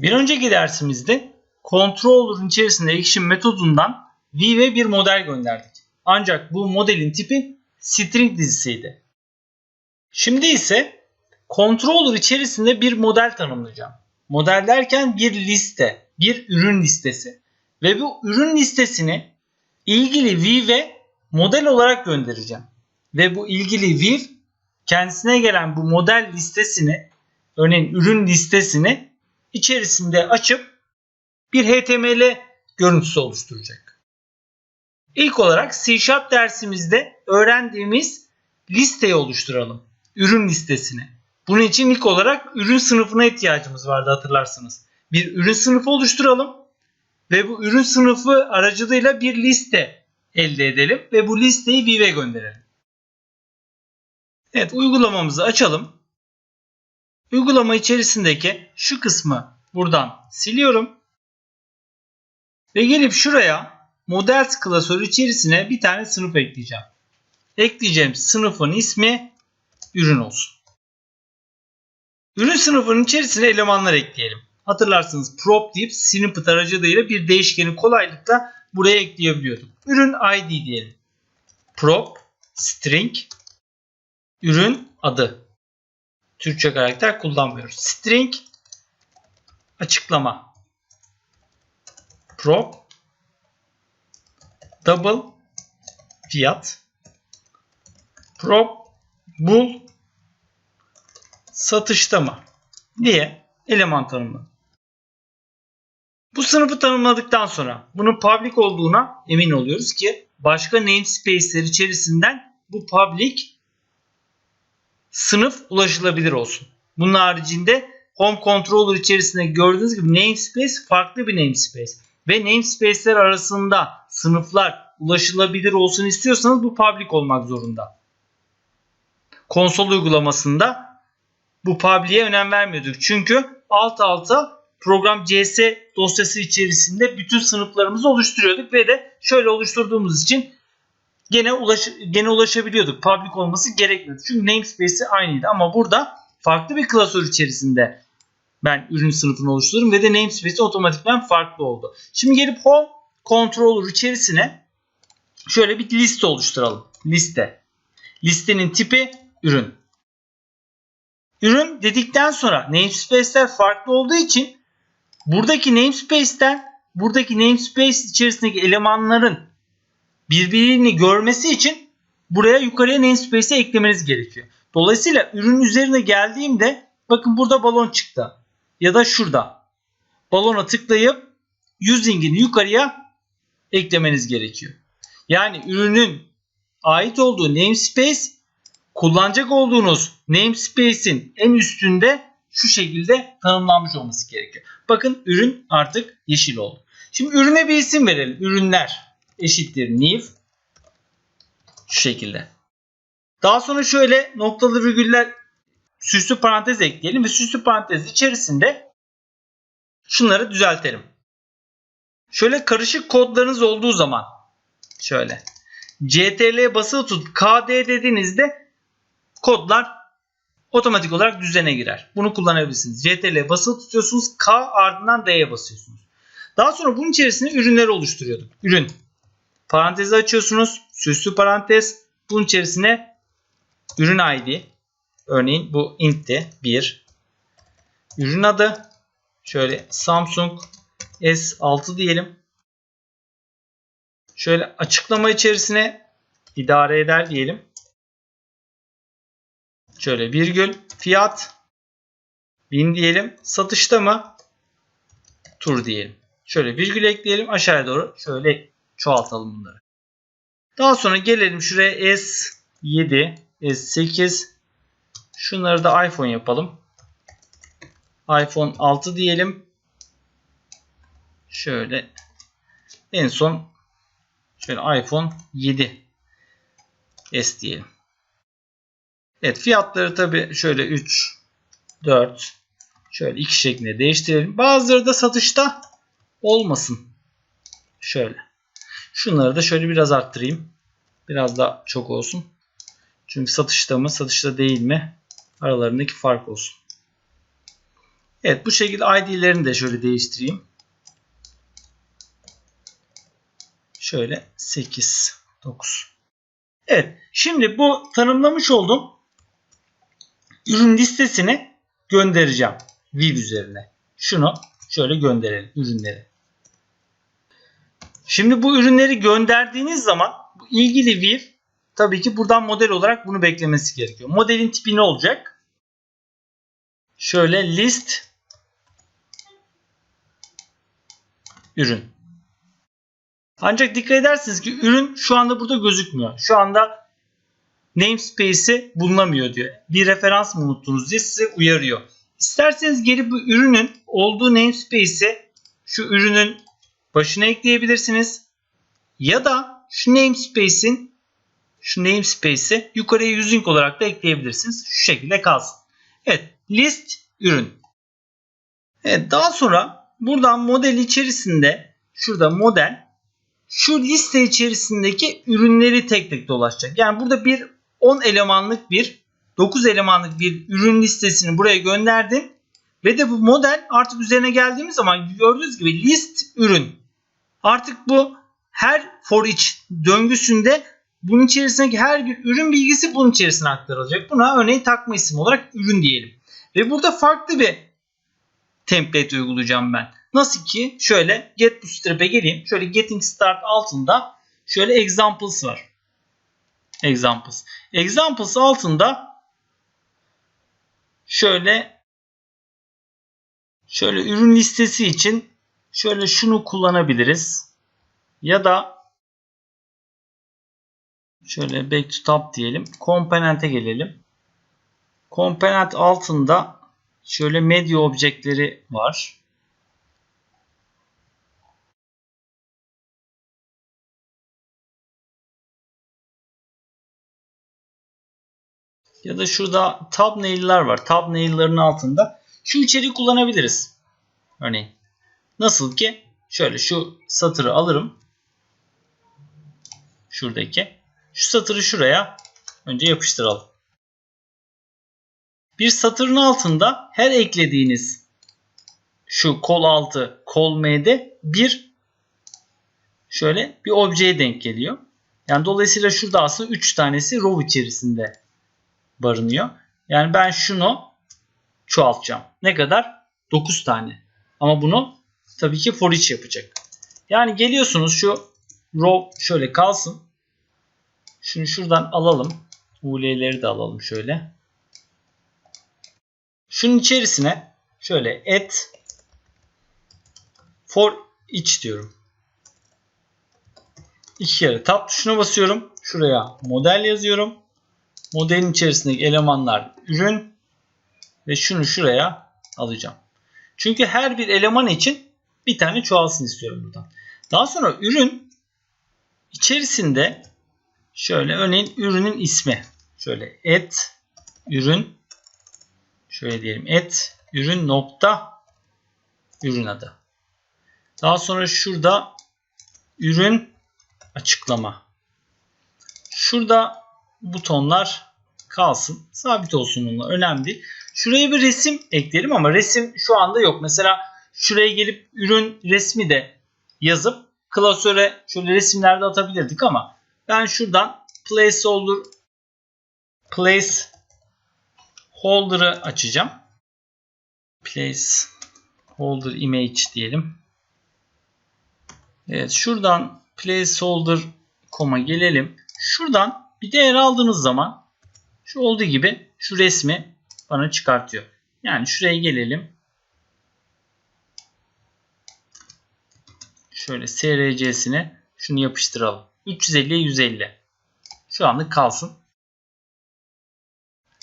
Bir önceki dersimizde controller'ın içerisinde action metodundan View'e bir model gönderdik. Ancak bu modelin tipi string dizisiydi. Şimdi ise controller içerisinde bir model tanımlayacağım. Model derken bir liste, bir ürün listesi. Ve bu ürün listesini ilgili View'e model olarak göndereceğim. Ve bu ilgili View kendisine gelen bu model listesini örneğin ürün listesini içerisinde açıp bir HTML görüntüsü oluşturacak. İlk olarak C dersimizde öğrendiğimiz listeyi oluşturalım. Ürün listesini. Bunun için ilk olarak ürün sınıfına ihtiyacımız vardı hatırlarsınız. Bir ürün sınıfı oluşturalım ve bu ürün sınıfı aracılığıyla bir liste elde edelim ve bu listeyi Vive'e gönderelim. Evet uygulamamızı açalım. Uygulama içerisindeki şu kısmı buradan siliyorum. Ve gelip şuraya Models klasörü içerisine bir tane sınıf ekleyeceğim. Ekleyeceğim sınıfın ismi ürün olsun. Ürün sınıfının içerisine elemanlar ekleyelim. Hatırlarsınız prop deyip snippet aracılığıyla bir değişkeni kolaylıkla buraya ekleyebiliyorduk. Ürün ID diyelim. Prop string ürün adı. Türkçe karakter kullanmıyoruz. String açıklama. Prop double fiyat. Prop bul satışta mı diye eleman tanımladım. Bu sınıfı tanımladıktan sonra bunun public olduğuna emin oluyoruz ki başka namespace'ler içerisinden bu public sınıf ulaşılabilir olsun. Bunun haricinde Home Controller içerisinde gördüğünüz gibi namespace farklı bir namespace. Ve namespace'ler arasında sınıflar ulaşılabilir olsun istiyorsanız bu public olmak zorunda. Konsol uygulamasında bu public'e önem vermiyorduk. Çünkü alt alta program CS dosyası içerisinde bütün sınıflarımızı oluşturuyorduk ve de şöyle oluşturduğumuz için gene ulaş gene ulaşabiliyorduk. Public olması gerekmiyordu. Çünkü namespace'i aynıydı ama burada farklı bir klasör içerisinde ben ürün sınıfını oluştururum ve de namespace otomatikman farklı oldu. Şimdi gelip home controller içerisine şöyle bir liste oluşturalım. Liste. Listenin tipi ürün. Ürün dedikten sonra namespace'ler farklı olduğu için buradaki namespace'ten buradaki namespace içerisindeki elemanların birbirini görmesi için buraya yukarıya namespace'e eklemeniz gerekiyor. Dolayısıyla ürün üzerine geldiğimde bakın burada balon çıktı. Ya da şurada. Balona tıklayıp using'ini yukarıya eklemeniz gerekiyor. Yani ürünün ait olduğu namespace kullanacak olduğunuz namespace'in en üstünde şu şekilde tanımlanmış olması gerekiyor. Bakın ürün artık yeşil oldu. Şimdi ürüne bir isim verelim. Ürünler eşittir new şu şekilde. Daha sonra şöyle noktalı virgüller süslü parantez ekleyelim ve süslü parantez içerisinde şunları düzeltelim. Şöyle karışık kodlarınız olduğu zaman şöyle CTRL basılı tut KD dediğinizde kodlar otomatik olarak düzene girer. Bunu kullanabilirsiniz. CTRL basılı tutuyorsunuz. K ardından D'ye basıyorsunuz. Daha sonra bunun içerisinde ürünleri oluşturuyorduk. Ürün. Parantezi açıyorsunuz. Süslü parantez. Bunun içerisine ürün ID. Örneğin bu int'ti. 1. Ürün adı. Şöyle Samsung S6 diyelim. Şöyle açıklama içerisine idare eder diyelim. Şöyle virgül fiyat 1000 diyelim. Satışta mı? Tur diyelim. Şöyle virgül ekleyelim aşağıya doğru. Şöyle çoğaltalım bunları. Daha sonra gelelim şuraya S7, S8 şunları da iPhone yapalım. iPhone 6 diyelim. Şöyle en son şöyle iPhone 7 S diyelim. Evet fiyatları tabi şöyle 3, 4, şöyle 2 şeklinde değiştirelim. Bazıları da satışta olmasın. Şöyle. Şunları da şöyle biraz arttırayım. Biraz daha çok olsun. Çünkü satışta mı satışta değil mi aralarındaki fark olsun. Evet bu şekilde ID'lerini de şöyle değiştireyim. Şöyle 8, 9. Evet şimdi bu tanımlamış olduğum ürün listesini göndereceğim. Viv üzerine. Şunu şöyle gönderelim ürünleri. Şimdi bu ürünleri gönderdiğiniz zaman ilgili Viv tabii ki buradan model olarak bunu beklemesi gerekiyor. Modelin tipi ne olacak? Şöyle list ürün. Ancak dikkat edersiniz ki ürün şu anda burada gözükmüyor. Şu anda namespace'i bulunamıyor diyor. Bir referans mı unuttunuz diye size uyarıyor. İsterseniz geri bu ürünün olduğu namespace'i şu ürünün başına ekleyebilirsiniz. Ya da şu namespace'in şu namespace'i yukarıya using olarak da ekleyebilirsiniz. Şu şekilde kalsın. Evet list ürün. Evet daha sonra buradan model içerisinde şurada model şu liste içerisindeki ürünleri tek tek dolaşacak. Yani burada bir 10 elemanlık bir 9 elemanlık bir ürün listesini buraya gönderdim. Ve de bu model artık üzerine geldiğimiz zaman gördüğünüz gibi list ürün. Artık bu her for each döngüsünde bunun içerisindeki her bir ürün bilgisi bunun içerisine aktarılacak. Buna örneğin takma isim olarak ürün diyelim. Ve burada farklı bir template uygulayacağım ben. Nasıl ki şöyle get bootstrap'e geleyim. Şöyle getting start altında şöyle examples var. Examples. Examples altında şöyle şöyle ürün listesi için şöyle şunu kullanabiliriz. Ya da şöyle back to tab diyelim. Komponente gelelim. Komponent altında şöyle medya objektleri var. Ya da şurada thumbnail'lar var. Thumbnail'ların altında şu içeriği kullanabiliriz. Örneğin. Nasıl ki şöyle şu satırı alırım. Şuradaki. Şu satırı şuraya önce yapıştıralım. Bir satırın altında her eklediğiniz şu kol altı kol m'de bir şöyle bir objeye denk geliyor. Yani dolayısıyla şurada aslında 3 tanesi row içerisinde barınıyor. Yani ben şunu çoğaltacağım. Ne kadar? 9 tane. Ama bunu tabii ki for each yapacak. Yani geliyorsunuz şu row şöyle kalsın. Şunu şuradan alalım. UL'leri de alalım şöyle. Şunun içerisine şöyle add for each diyorum. İki kere tab tuşuna basıyorum. Şuraya model yazıyorum. Modelin içerisindeki elemanlar ürün ve şunu şuraya alacağım. Çünkü her bir eleman için bir tane çoğalsın istiyorum buradan. Daha sonra ürün içerisinde şöyle örneğin ürünün ismi. Şöyle et ürün şöyle diyelim et ürün nokta ürün adı. Daha sonra şurada ürün açıklama. Şurada butonlar kalsın. Sabit olsun bunlar. Önemli değil. Şuraya bir resim ekleyelim ama resim şu anda yok. Mesela şuraya gelip ürün resmi de yazıp klasöre şöyle resimlerde atabilirdik ama ben şuradan placeholder place holder'ı açacağım. Place holder image diyelim. Evet şuradan placeholder koma gelelim. Şuradan bir değer aldığınız zaman şu olduğu gibi şu resmi bana çıkartıyor. Yani şuraya gelelim. Şöyle SRC'sine şunu yapıştıralım. 350'ye 150. Şu anlık kalsın.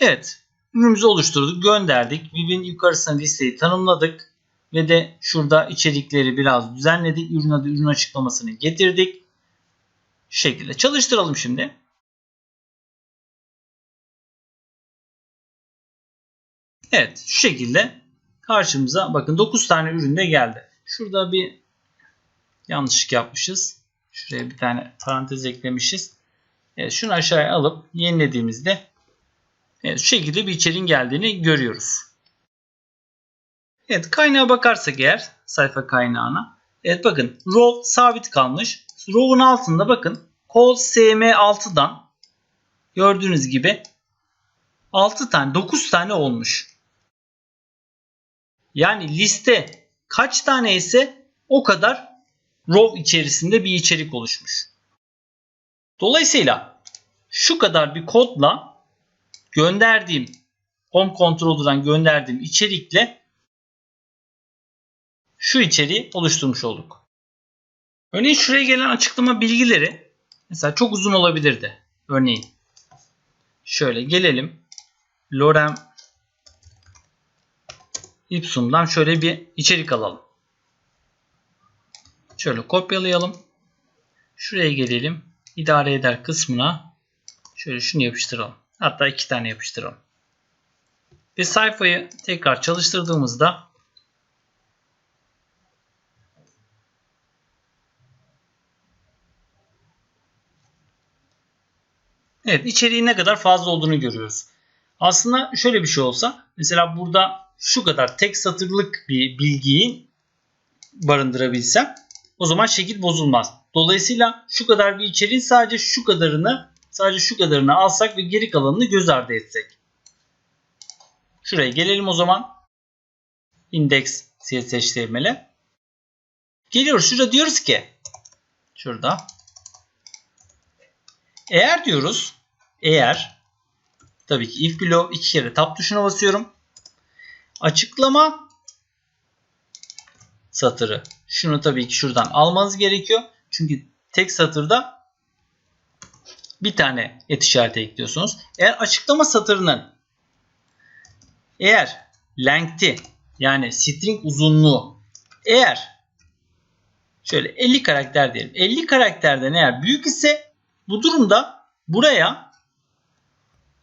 Evet. Ürünümüzü oluşturduk. Gönderdik. Viv'in yukarısına listeyi tanımladık. Ve de şurada içerikleri biraz düzenledik. Ürün adı ürün açıklamasını getirdik. Şu şekilde çalıştıralım şimdi. Evet şu şekilde karşımıza bakın 9 tane ürün de geldi. Şurada bir yanlışlık yapmışız. Şuraya bir tane parantez eklemişiz. Evet, şunu aşağıya alıp yenilediğimizde evet, şu şekilde bir içeriğin geldiğini görüyoruz. Evet kaynağa bakarsak eğer sayfa kaynağına. Evet bakın row sabit kalmış. Row'un altında bakın kol SM6'dan gördüğünüz gibi 6 tane 9 tane olmuş. Yani liste kaç tane ise o kadar row içerisinde bir içerik oluşmuş. Dolayısıyla şu kadar bir kodla gönderdiğim home controller'dan gönderdiğim içerikle şu içeriği oluşturmuş olduk. Örneğin şuraya gelen açıklama bilgileri mesela çok uzun olabilirdi. Örneğin şöyle gelelim. Lorem ipsum'dan şöyle bir içerik alalım. Şöyle kopyalayalım. Şuraya gelelim. İdare eder kısmına şöyle şunu yapıştıralım. Hatta iki tane yapıştıralım. Ve sayfayı tekrar çalıştırdığımızda Evet içeriğin ne kadar fazla olduğunu görüyoruz. Aslında şöyle bir şey olsa mesela burada şu kadar tek satırlık bir bilgiyi barındırabilsem o zaman şekil bozulmaz. Dolayısıyla şu kadar bir içeriğin sadece şu kadarını sadece şu kadarını alsak ve geri kalanını göz ardı etsek. Şuraya gelelim o zaman. Index CSS HTML'e. Geliyoruz. Şurada diyoruz ki şurada eğer diyoruz eğer tabii ki if below iki kere tab tuşuna basıyorum. Açıklama satırı. Şunu tabii ki şuradan almanız gerekiyor. Çünkü tek satırda bir tane et işareti ekliyorsunuz. Eğer açıklama satırının eğer length'i yani string uzunluğu eğer şöyle 50 karakter diyelim. 50 karakterden eğer büyük ise bu durumda buraya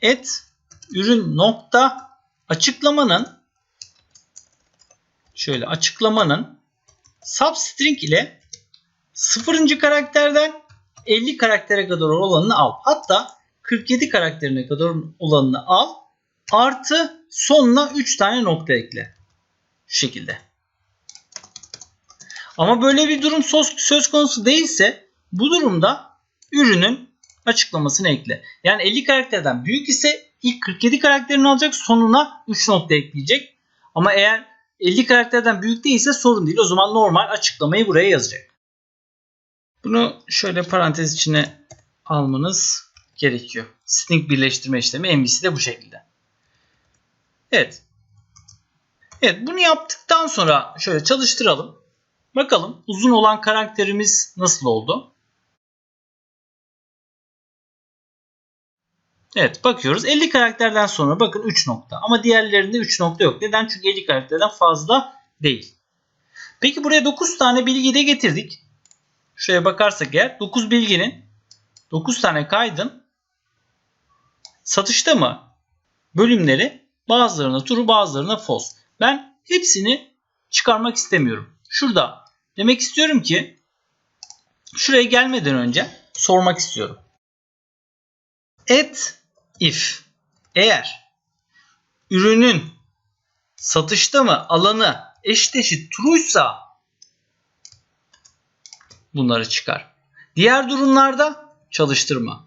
et ürün nokta açıklamanın şöyle açıklamanın substring ile 0. karakterden 50 karaktere kadar olanını al. Hatta 47 karakterine kadar olanını al. Artı sonuna 3 tane nokta ekle. Şekilde. Ama böyle bir durum söz konusu değilse bu durumda ürünün açıklamasını ekle. Yani 50 karakterden büyük ise ilk 47 karakterini alacak sonuna 3 nokta ekleyecek. Ama eğer 50 karakterden büyük değilse sorun değil. O zaman normal açıklamayı buraya yazacak. Bunu şöyle parantez içine almanız gerekiyor. String birleştirme işlemi MVC de bu şekilde. Evet. Evet bunu yaptıktan sonra şöyle çalıştıralım. Bakalım uzun olan karakterimiz nasıl oldu? Evet bakıyoruz. 50 karakterden sonra bakın 3 nokta. Ama diğerlerinde 3 nokta yok. Neden? Çünkü 50 karakterden fazla değil. Peki buraya 9 tane bilgi de getirdik. Şuraya bakarsak eğer 9 bilginin 9 tane kaydın satışta mı bölümleri bazılarına true bazılarına false. Ben hepsini çıkarmak istemiyorum. Şurada demek istiyorum ki şuraya gelmeden önce sormak istiyorum. Et if eğer ürünün satışta mı alanı eşit eşit true'ysa bunları çıkar. Diğer durumlarda çalıştırma.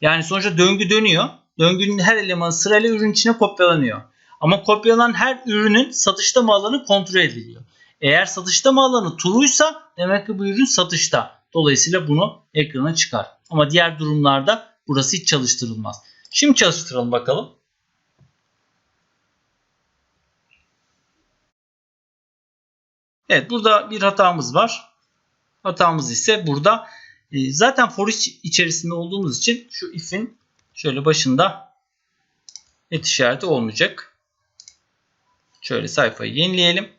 Yani sonuçta döngü dönüyor. Döngünün her elemanı sırayla ürün içine kopyalanıyor. Ama kopyalanan her ürünün satışta mı alanı kontrol ediliyor. Eğer satışta mı alanı true'ysa demek ki bu ürün satışta. Dolayısıyla bunu ekrana çıkar. Ama diğer durumlarda burası hiç çalıştırılmaz. Şimdi çalıştıralım bakalım. Evet burada bir hatamız var. Hatamız ise burada e, zaten for içerisinde olduğumuz için şu if'in şöyle başında et işareti olmayacak. Şöyle sayfayı yenileyelim.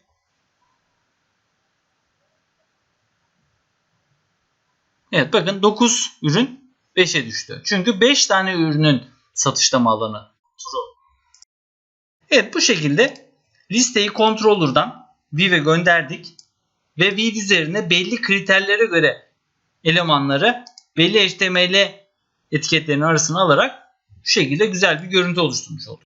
Evet bakın 9 ürün 5'e düştü. Çünkü 5 tane ürünün satışlama alanı Evet bu şekilde listeyi controller'dan View'e gönderdik ve View üzerine belli kriterlere göre elemanları belli HTML etiketlerinin arasına alarak şu şekilde güzel bir görüntü oluşturmuş olduk.